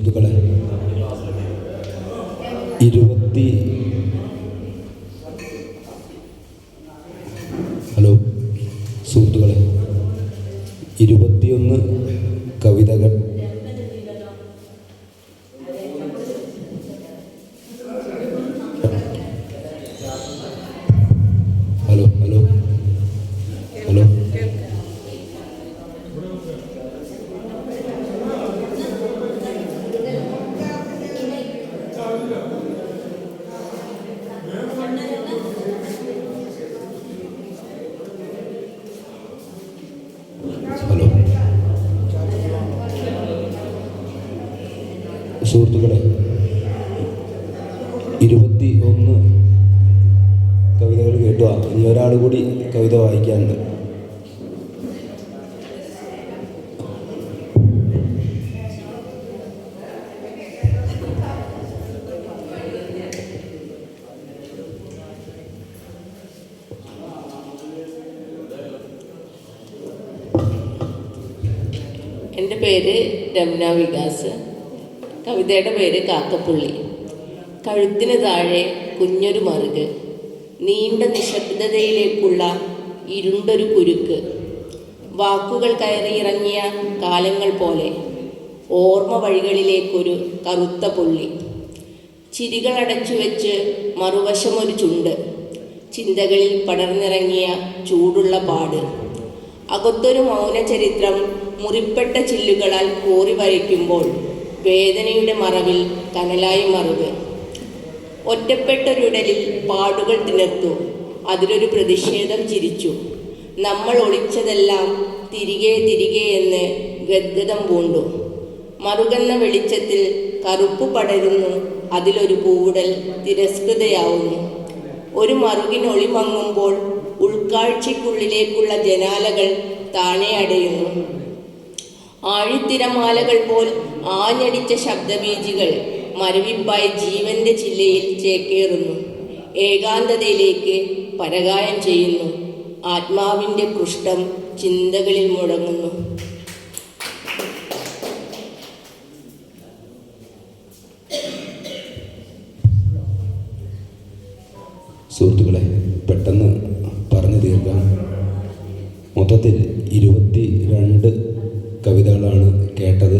സുഹൃത്തുക്കളെ ഇരുപത്തി ഹലോ സുഹൃത്തുക്കളെ ഇരുപത്തിയൊന്ന് കവിതകൾ. Hello hello. സുഹൃത്തുക്കളെ ഇരുപത്തി ഒന്ന് കവിതകൾ കേട്ടു. ഇനി ഒരാൾ കൂടി കവിത വായിക്കാനുണ്ട്. എന്റെ പേര് രമന വികാസ്. കവിതയുടെ പേര് കാക്കപ്പുള്ളി. കഴുത്തിന് താഴെ കുഞ്ഞൊരു മറുക്. നീണ്ട നിശബ്ദതയിലേക്കുള്ള ഇരുണ്ടൊരു കുരുക്ക്. വാക്കുകൾ കയറിയിറങ്ങിയ കാലങ്ങൾ പോലെ ഓർമ്മ വഴികളിലേക്കൊരു കറുത്ത പുള്ളി. ചിരികൾ അടച്ചു വെച്ച് മറുവശമൊരു ചുണ്ട്. ചിന്തകളിൽ പടർന്നിറങ്ങിയ ചൂടുള്ള പാട്. അകത്തൊരു മൗനചരിത്രം മുറിപ്പെട്ട ചില്ലുകളാൽ കോറി വരയ്ക്കുമ്പോൾ വേദനയുടെ മറവിൽ കനലായി മറുക. ഒറ്റപ്പെട്ടൊരുടലിൽ പാടുകൾ തിണർത്തു അതിലൊരു പ്രതിഷേധം ചിരിച്ചു. നമ്മൾ ഒളിച്ചതെല്ലാം തിരികെ തിരികെ എന്ന് ഗദ്ഗതം പൂണ്ടു. മറുകന്ന വെളിച്ചത്തിൽ കറുപ്പ് പടരുന്നു. അതിലൊരു പൂവുടൽ തിരസ്കൃതയാവുന്നു. ഒരു മറുകിനൊളി മങ്ങുമ്പോൾ ഉൾക്കാഴ്ചയ്ക്കുള്ളിലേക്കുള്ള ജനാലകൾ താണേ അടയുന്നു. ആഴിത്തിരമാലകൾ പോൽ ആഞ്ഞടിച്ച ശബ്ദബീജികൾ മരവിപ്പായി ജീവന്റെ ചില്ലയിൽ ചേക്കേറുന്നു. ഏകാന്തതയിലേക്ക് പരകായം ചെയ്യുന്നു. ആത്മാവിന്റെ കൃഷ്ടം ചിന്തകളിൽ മുടങ്ങുന്നു സുഹൃത്തുക്കളെ പെട്ടെന്ന് പറഞ്ഞു തീർക്കാം. മൊത്തത്തിൽ ഇരുപത്തി രണ്ട് കവിതകളാണ് കേട്ടത്.